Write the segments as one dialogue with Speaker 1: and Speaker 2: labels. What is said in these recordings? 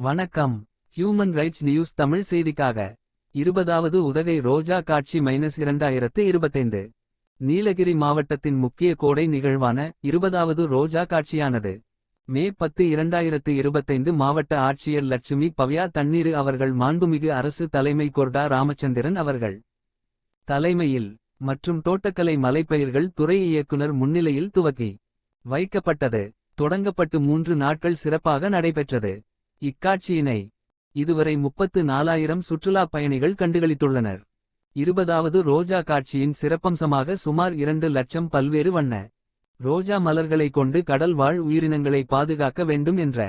Speaker 1: வணக்கம். Human rights news Tamil செய்திக்காக. இருபதாவது உதகை ரோஜா காட்சி மைனஸ் இரண்டாயிரத்து இருபத்தைந்து. நீலகிரி மாவட்டத்தின் முக்கிய கோடை நிகழ்வான இருபதாவது ரோஜா காட்சியானது. மே பத்து இரண்டாயிரத்து இருபத்தைந்து மாவட்ட ஆட்சியர் லட்சுமி பவ்யா தண்ணீரு அவர்கள் மாண்புமிகு அரசு தலைமை கொர்டா ராமச்சந்திரன் அவர்கள். தலைமையில் மற்றும் தோட்டக்கலை மலைப்பயிர்கள் துறை இயக்குனர் முன்னிலையில் துவக்கி வைக்கப்பட்டது. தொடங்கப்பட்டு மூன்று நாட்கள் சிறப்பாக நடைபெற்றது. இக்காட்சியினை இதுவரை முப்பத்து நாலாயிரம் சுற்றுலாப் பயணிகள் கண்டுகளித்துள்ளனர். இருபதாவது ரோஜா காட்சியின் சிறப்பம்சமாக சுமார் இரண்டு லட்சம் பல்வேறு வண்ண ரோஜா மலர்களை கொண்டு கடல் வாழ் உயிரினங்களை பாதுகாக்க வேண்டும் என்ற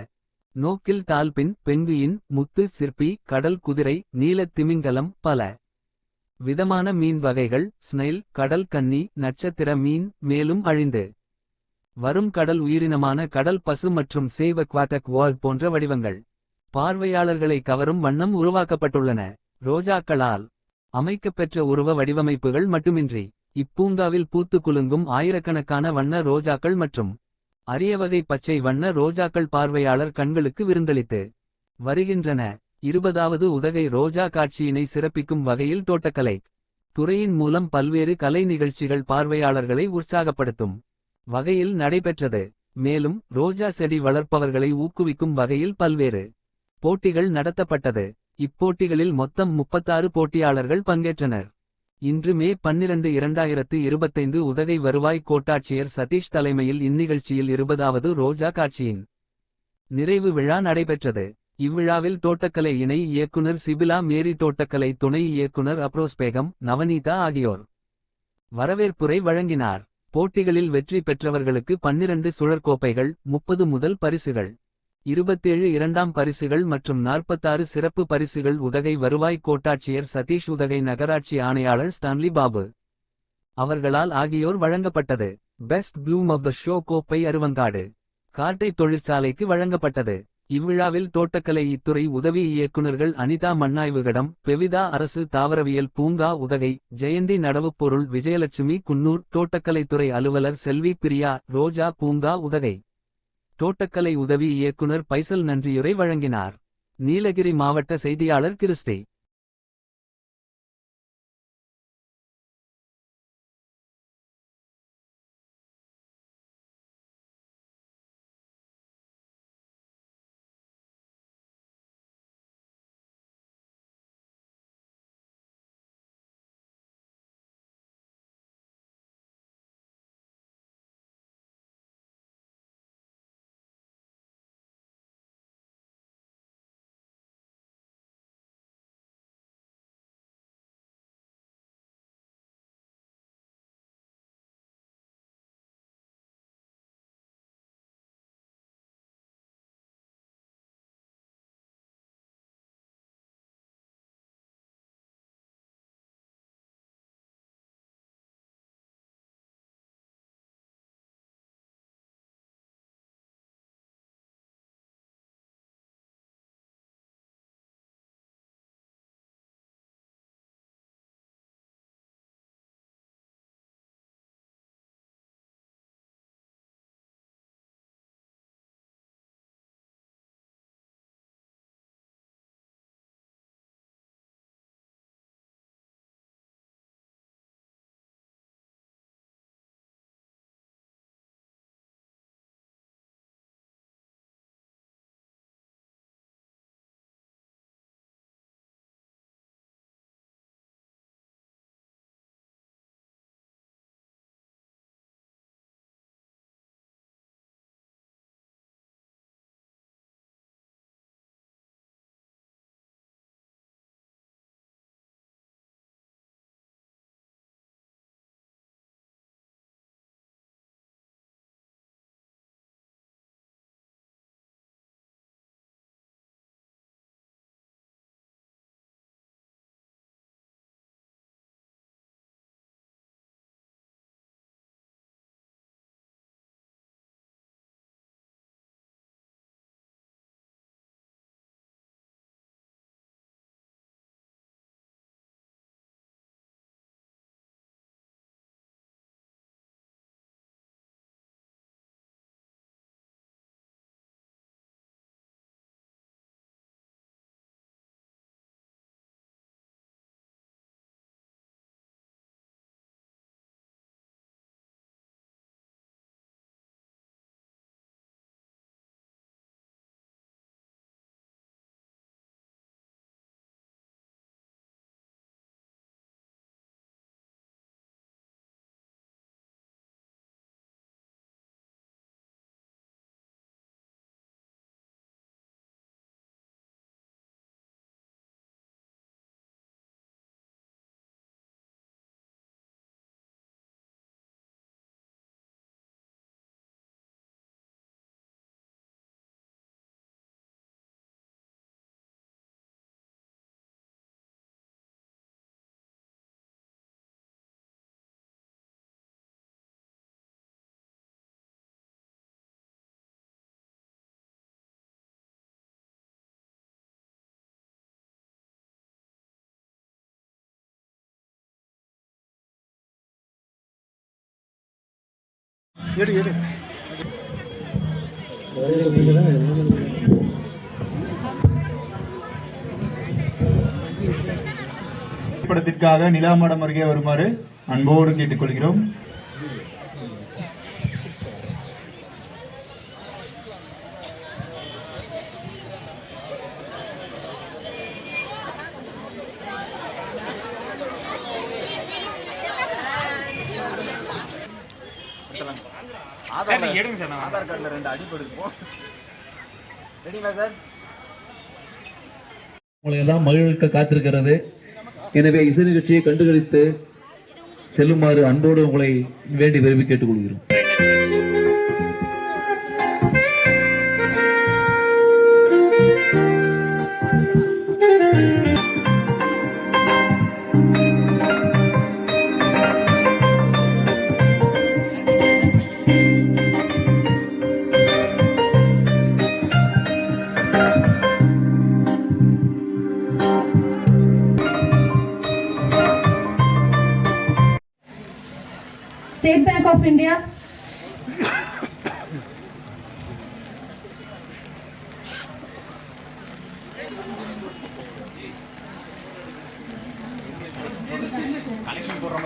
Speaker 1: நோக்கில் டால்பின் பெங்குயின் முத்து சிற்பி கடல் குதிரை நீலத் திமிங்கலம் பல விதமான மீன் வகைகள் ஸ்னைல் கடல் கன்னி நட்சத்திர மீன் மேலும் அழிந்து வரும் கடல் உயிரினமான கடல் பசு மற்றும் சேவ குவாட்டக் வால் போன்ற வடிவங்கள். பார்வையாளர்களை கவரும் வண்ணம் உருவாக்கப்பட்டுள்ளன. ரோஜாக்களால் அமைக்கப்பெற்ற உருவ வடிவமைப்புகள் மட்டுமின்றி இப்பூங்காவில் பூத்து குலுங்கும் ஆயிரக்கணக்கான வண்ண ரோஜாக்கள் மற்றும் அரியவகை பச்சை வண்ண ரோஜாக்கள் பார்வையாளர் கண்களுக்கு விருந்தளித்து வருகின்றன. இருபதாவது உதகை ரோஜா காட்சியினை சிறப்பிக்கும் வகையில் தோட்டக்கலை துறையின் மூலம் பல்வேறு கலை நிகழ்ச்சிகள் பார்வையாளர்களை உற்சாகப்படுத்தும். வகையில் நடைபெற்றது. மேலும் ரோஜா செடி வளர்ப்பவர்களை ஊக்குவிக்கும் வகையில் பல்வேறு போட்டிகள் நடத்தப்பட்டது. இப்போட்டிகளில் மொத்தம் முப்பத்தாறு போட்டியாளர்கள் பங்கேற்றனர். இன்று மே பன்னிரண்டு இரண்டாயிரத்து இருபத்தைந்து உதகை வருவாய் கோட்டாட்சியர் சதீஷ் தலைமையில் இந்நிகழ்ச்சியில் இருபதாவது ரோஜா காட்சியின் நிறைவு விழா நடைபெற்றது. இவ்விழாவில் தோட்டக்கலை இணை இயக்குனர் சிபிலா மேரி தோட்டக்கலை துணை இயக்குனர் அப்ரோஸ் பேகம் நவநீதா ஆகியோர் வரவேற்புரை வழங்கினார். போட்டிகளில் வெற்றி பெற்றவர்களுக்கு பன்னிரண்டு சுழற்கோப்பைகள் முப்பது முதல் பரிசுகள். இருபத்தேழு இரண்டாம் பரிசுகள் மற்றும் நாற்பத்தாறு சிறப்பு பரிசுகள் உதகை வருவாய் கோட்டாட்சியர் சதீஷ் உதகை நகராட்சி ஆணையாளர் ஸ்டான்லி பாபு. அவர்களால் ஆகியோர் வழங்கப்பட்டது. Best bloom of the show கோப்பை அருவங்காடு. கார்டை தொழிற்சாலைக்கு வழங்கப்பட்டது. இவ்விழாவில் தோட்டக்கலை இத்துறை உதவி இயக்குநர்கள் அனிதா மண்ணாய்வுகடம் பெவிதா அரசு தாவரவியல் பூங்கா உதகை ஜெயந்தி நடவுப்பொருள் விஜயலட்சுமி குன்னூர் தோட்டக்கலைத்துறை அலுவலர் செல்வி பிரியா ரோஜா பூங்கா உதகை. தோட்டக்கலை உதவி இயக்குனர் பைசல் நன்றியுரை வழங்கினார். நீலகிரி மாவட்ட செய்தியாளர் கிறிஸ்டே
Speaker 2: எடு எடு.
Speaker 3: படத்திற்காக நிலாமடம் அருகே வருமாறு அன்போடு கேட்டுக்கொள்கிறோம்.
Speaker 2: ஆதார் கார்டுல ரெண்டு அடிப்படுது போ ரெடிங்களா சார்?
Speaker 4: உங்களை எல்லாம் மகிழ்விக்க காத்திருக்கிறது. எனவே இசை நிகழ்ச்சியை கண்டுகளித்து செல்லுமாறு அன்போடு உங்களை வேண்டி விரும்பி கேட்டுக்கொள்கிறோம்.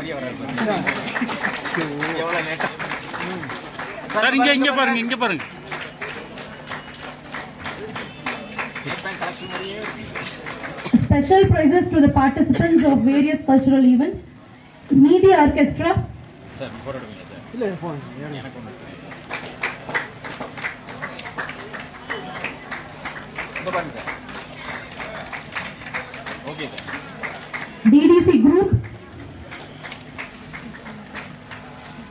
Speaker 2: மாதிரியே வராது
Speaker 5: சார். இங்க இங்க பாருங்க இங்க பாருங்க.
Speaker 6: Special prizes to the participants of various cultural events. Media Orchestra,
Speaker 2: sir போட விடுவீங்க சார்
Speaker 7: இல்ல போன்
Speaker 2: எனக்கு ஒன்று பாருங்க sir okay sir
Speaker 6: DDC Group,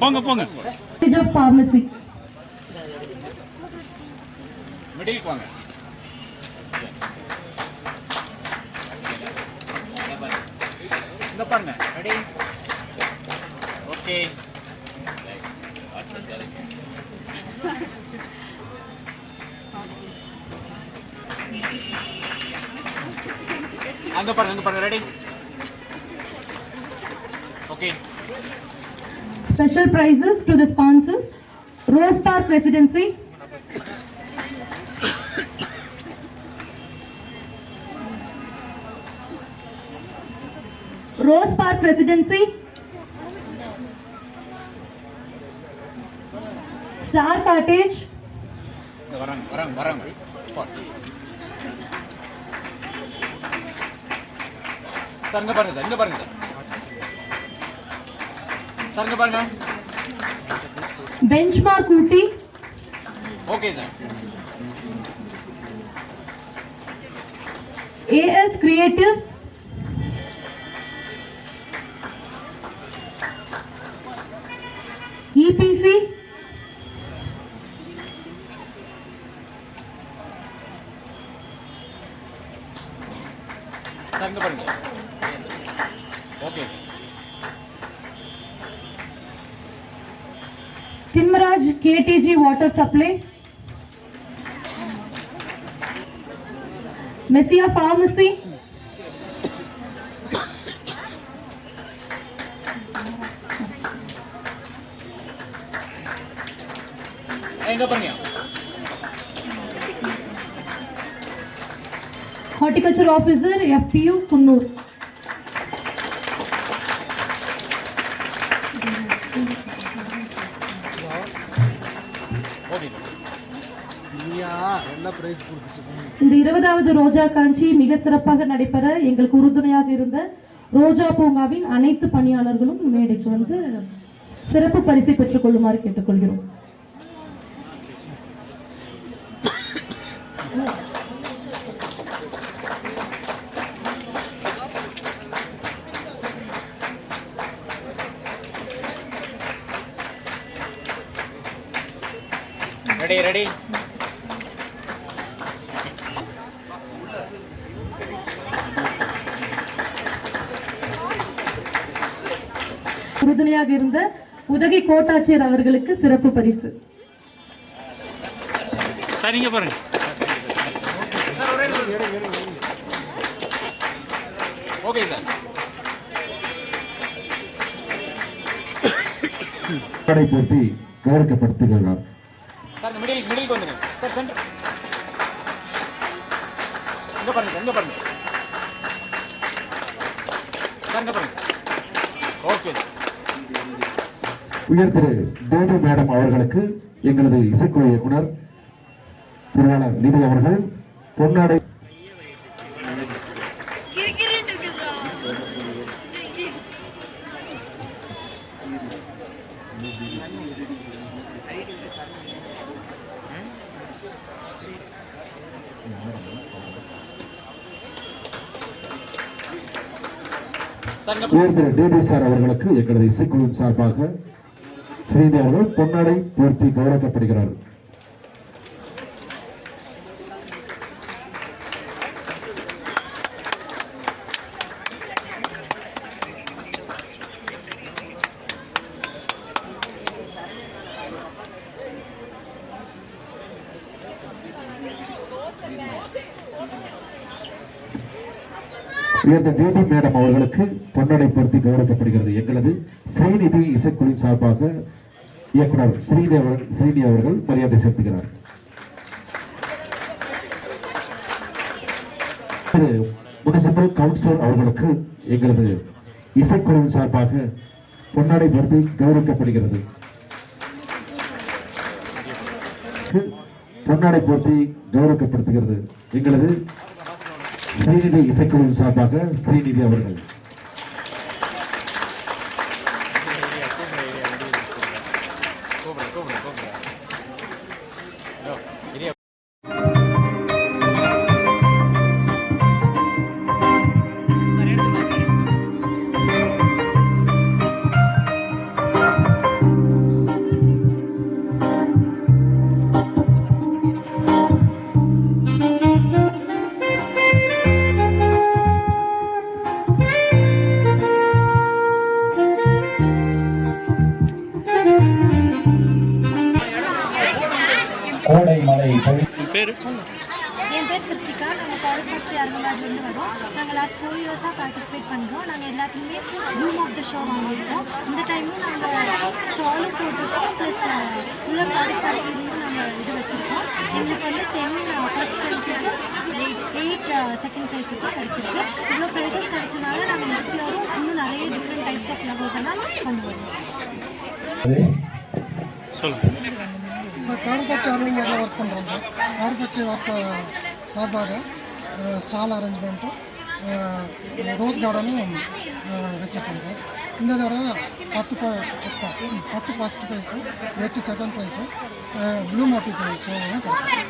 Speaker 5: போங்க போங்க.
Speaker 6: Pharmacy.
Speaker 2: மிடிலுக்கு வாங்க இங்க பாருங்க. ரெடி ஓகே அங்க பாருங்க அங்க பாருங்க. Ready okay
Speaker 6: Special prizes to the sponsors, Rose Park Presidency, Rose Park Presidency, Star Cottage,
Speaker 2: இங்க வராங்க வராங்க வராங்க சார் இங்க பாருங்க சார் இங்க பாருங்க சார் சார் இங்க பாருங்க
Speaker 6: Benchmark Ooty, okay sir supply. Messiah Pharmacy. Horticulture Officer, FPU, Kunnur. இந்த இருபதாவது ரோஜா காஞ்சி மிக சிறப்பாக நடைபெற எங்களுக்கு உறுதுணையாக இருந்த ரோஜா பூங்காவின் அனைத்து பணியாளர்களும் மேடைக்கு வந்து சிறப்பு பரிசை பெற்றுக் கொள்ளுமாறு கேட்டுக்கொள்கிறோம்.
Speaker 2: ரெடி ரெடி
Speaker 6: உறுதுணையாக இருந்த உதகை கோட்டாட்சியர் அவர்களுக்கு சிறப்பு பரிசு.
Speaker 5: சார் இங்க பாருங்க.
Speaker 2: Okay sir.
Speaker 4: கடை போட்டி கௌரவப்படுத்துகிறார்
Speaker 2: சார் இந்த மிடில் மிடிலுக்கு வந்துருங்க. சார் சென்டர் இங்க பாருங்க சார் இங்க பாருங்க. சார் இங்க பாருங்க. ஓகே
Speaker 4: உயர் திரு தேவி மேடம் அவர்களுக்கு எங்களது இசைக்குழு இயக்குனர் திருவாளர் நிதி அவர்கள் பொன்னாடை
Speaker 2: சார்
Speaker 4: உயர் திரு தேவி சார் அவர்களுக்கு எங்களது இசைக்குழுவின் சார்பாக ஸ்ரீதேவி அவர்கள் பொன்னாடை பூர்த்தி கௌரவிக்கப்படுகிறார்கள். உயர்ந்த தேவி மேடம் அவர்களுக்கு பொன்னடை பொருத்தி கௌரவிக்கப்படுகிறது. எங்களது ஸ்ரீநிதி இசைக்குழுவின் சார்பாக இயக்குனர் ஸ்ரீதேவன் ஸ்ரீனி அவர்கள் மரியாதை செலுத்துகிறார். திரு முனிசிபல் கவுன்சிலர் அவர்களுக்கு எங்களது இசைக்குழுவின் சார்பாக பொன்னாடை பொருத்தி கௌரவிக்கப்படுகிறது. பொன்னாடை போர்த்தி கௌரவப்படுத்துகிறது எங்களது ஸ்ரீநிதி இசைக்குழுவின் சார்பாக ஸ்ரீநிதி அவர்கள்.
Speaker 8: அரங்கநாட்லேருந்து வரோம் நாங்கள் லாஸ்ட் ஃபோர் இயர்ஸாக பார்ட்டிசிபேட் பண்ணுறோம் நாங்கள் எல்லாத்துலேயுமே ரூம் ஆஃப் த ஷோ வாங்கியிருக்கோம். இந்த டைமும் நாங்கள் ஸ்டாலும் போட்டிருக்கோம். ப்ளஸ் உள்ள ப்ராடக்ட் கேட்டகரியும் நாங்கள் இது வச்சுருக்கோம். எங்களுக்கு வந்து டென் ஃபர்ஸ்ட் ப்ரைஸுக்கு எயிட் எயிட் செகண்ட் ப்ரைஸுக்கு கிடைச்சிருக்கு. இவ்வளோ ப்ரைஸஸ் கிடைச்சனால நாங்கள் நெக்ஸ்ட் இயரும் இன்னும் நிறைய டிஃப்ரெண்ட் டைப்ஸ் ஆஃப் ஃப்ளவர்ஸ் எல்லாம் கொண்டு வருவோம்
Speaker 5: சொல்லுங்க.
Speaker 7: சார் கார்பத்தி அரவிங்கரில் ஒர்க் பண்ணுறோம் சார் கார்பத்தி ஒர்க் சார்பாக? ஸ்டால் அரேஞ்ச்மெண்ட்டும் ரோஸ் கார்டனும் வச்சுருக்கோம் சார் இந்த தடவை பத்து ப- பத்து பத்து ஃபஸ்ட் ப்ரைஸும் எட்டு செகண்ட் ப்ரைஸும் ப்ளூ மோட்டிவ் ப்ரைஸும் கிடைச்சிருக்கு